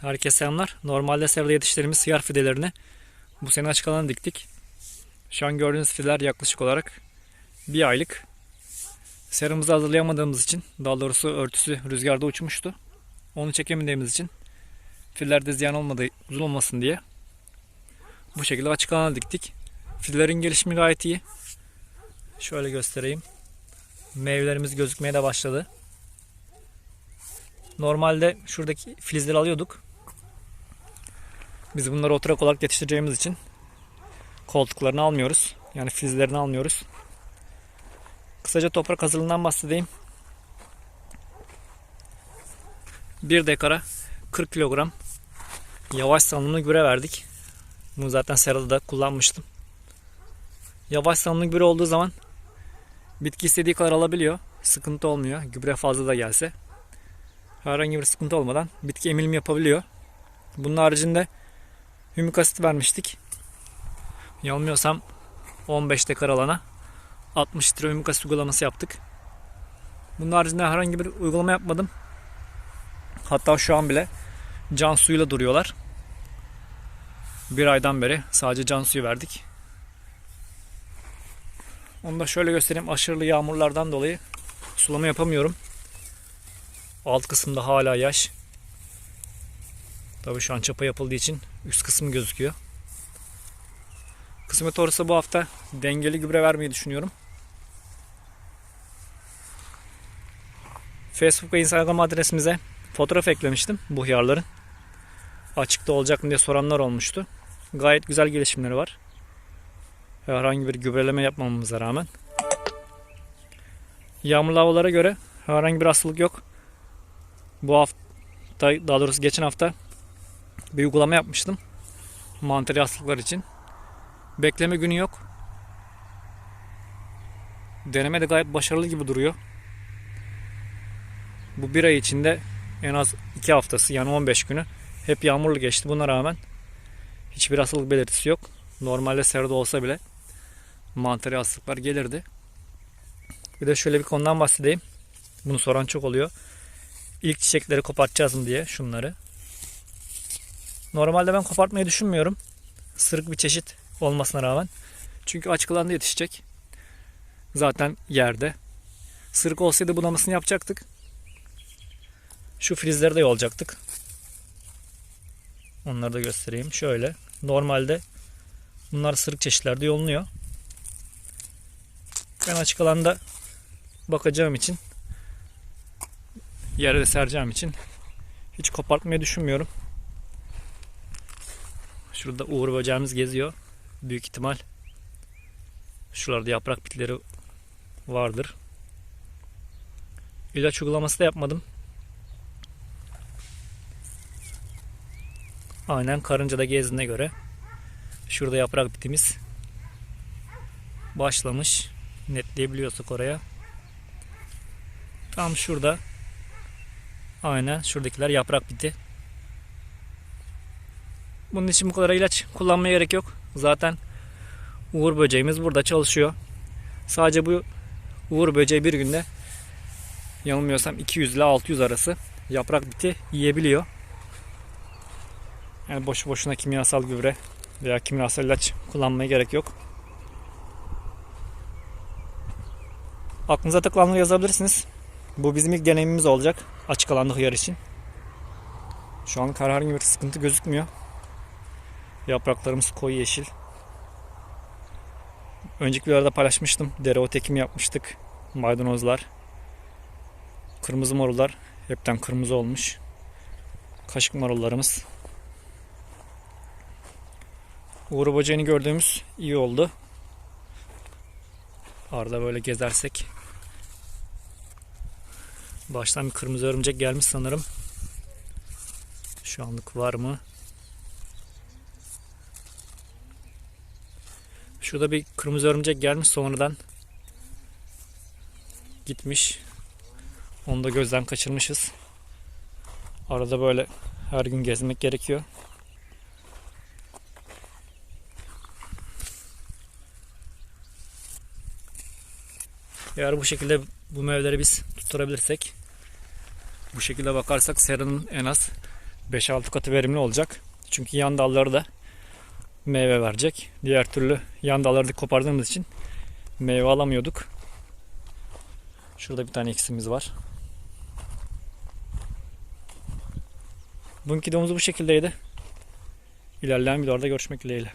Herkese selamlar. Normalde serada yetiştirdiğimiz siyar fidelerini bu sene açık alana diktik. Şu an gördüğünüz fideler yaklaşık olarak bir aylık. Seramızı hazırlayamadığımız için, daha doğrusu örtüsü rüzgarda uçmuştu. Onu çekemediğimiz için fidellerde ziyan olmadığı, uzun olmasın diye bu şekilde açık alana diktik. Fidelerin gelişimi gayet iyi. Şöyle göstereyim. Meyvelerimiz gözükmeye de başladı. Normalde şuradaki filizleri alıyorduk. Biz bunları oturak olarak yetiştireceğimiz için koltuklarını almıyoruz. Yani filizlerini almıyoruz. Kısaca toprak hazırlığından bahsedeyim. 1 dekara 40 kilogram yavaş salınımlı gübre verdik. Bunu zaten serada da kullanmıştım. Yavaş salınımlı gübre olduğu zaman bitki istediği kadar alabiliyor. Sıkıntı olmuyor. Gübre fazla da gelse herhangi bir sıkıntı olmadan bitki emilim yapabiliyor. Bunun haricinde hümik asit vermiştik. Yanılmıyorsam 15 dekar alana 60 litre hümik asit uygulaması yaptık. Bunun haricinde herhangi bir uygulama yapmadım. Hatta şu an bile can suyuyla duruyorlar. Bir aydan beri sadece can suyu verdik. Onu da şöyle göstereyim. Aşırı yağmurlardan dolayı sulama yapamıyorum. Alt kısımda hala yaş. Tabii şu an çapa yapıldığı için üst kısım gözüküyor. Kısmet olursa bu hafta dengeli gübre vermeyi düşünüyorum. Facebook ve Instagram adresimize fotoğraf eklemiştim bu. Açıkta olacak mı diye soranlar olmuştu. Gayet güzel gelişimleri var. Herhangi bir gübreleme yapmamamıza rağmen. Yağmurlu havalara göre herhangi bir hastalık yok. Bu hafta daha doğrusu geçen hafta bir uygulama yapmıştım. Mantarı hastalıklar için. Bekleme günü yok. Deneme de gayet başarılı gibi duruyor. Bu bir ay içinde en az 2 haftası yani 15 günü hep yağmurlu geçti. Buna rağmen hiçbir hastalık belirtisi yok. Normalde serada olsa bile mantarı hastalıklar gelirdi. Bir de şöyle bir konudan bahsedeyim. Bunu soran çok oluyor. İlk çiçekleri kopartacağız mı diye şunları. Normalde ben kopartmayı düşünmüyorum. Sırık bir çeşit olmasına rağmen. Çünkü açık alanda yetişecek. Zaten yerde. Sırık olsaydı budamasını yapacaktık. Şu filizleri de yolacaktık. Onları da göstereyim. Şöyle. Normalde bunlar sırık çeşitlerde yolunuyor. Ben açık alanda bakacağım için yere sereceğim için hiç kopartmayı düşünmüyorum. Şurada uğur böceğimiz geziyor. Büyük ihtimal şuralarda yaprak bitleri vardır. İlaç uygulaması da yapmadım. Aynen karıncada gezdiğine göre şurada yaprak bitimiz başlamış. Netleyebiliyorsak oraya. Tam şurada Aynen şuradakiler yaprak biti. Bunun için bu kadar ilaç kullanmaya gerek yok. Zaten uğur böceğimiz burada çalışıyor. Sadece bu uğur böceği bir günde yanılmıyorsam 200 ile 600 arası yaprak biti yiyebiliyor. Yani boşu boşuna kimyasal gübre veya kimyasal ilaç kullanmaya gerek yok. Aklınıza takılanları yazabilirsiniz. Bu bizim ilk deneyimimiz olacak. Açık alanda hıyar için. Şu an herhangi bir sıkıntı gözükmüyor. Yapraklarımız koyu yeşil. Önceki videolarda paylaşmıştım. Dereotu ekimi yapmıştık. Maydanozlar. Kırmızı marullar. Hepten kırmızı olmuş. Kaşık marullarımız. Uğur böceğini gördüğümüz iyi oldu. Arada böyle gezersek Baştan bir kırmızı örümcek gelmiş sanırım. Şu anlık var mı? Şurada bir kırmızı örümcek gelmiş sonradan gitmiş. Onu da gözden kaçırmışız. Arada böyle her gün gezmek gerekiyor. Eğer bu şekilde bu meyveleri biz tutturabilirsek bu şekilde bakarsak seranın en az 5-6 katı verimli olacak. Çünkü yan dalları da meyve verecek. Diğer türlü yan dalları da kopardığımız için meyve alamıyorduk. Şurada bir tane eksimiz var. Bugünkü videomuz bu şekildeydi. İlerleyen videolarda görüşmek dileğiyle.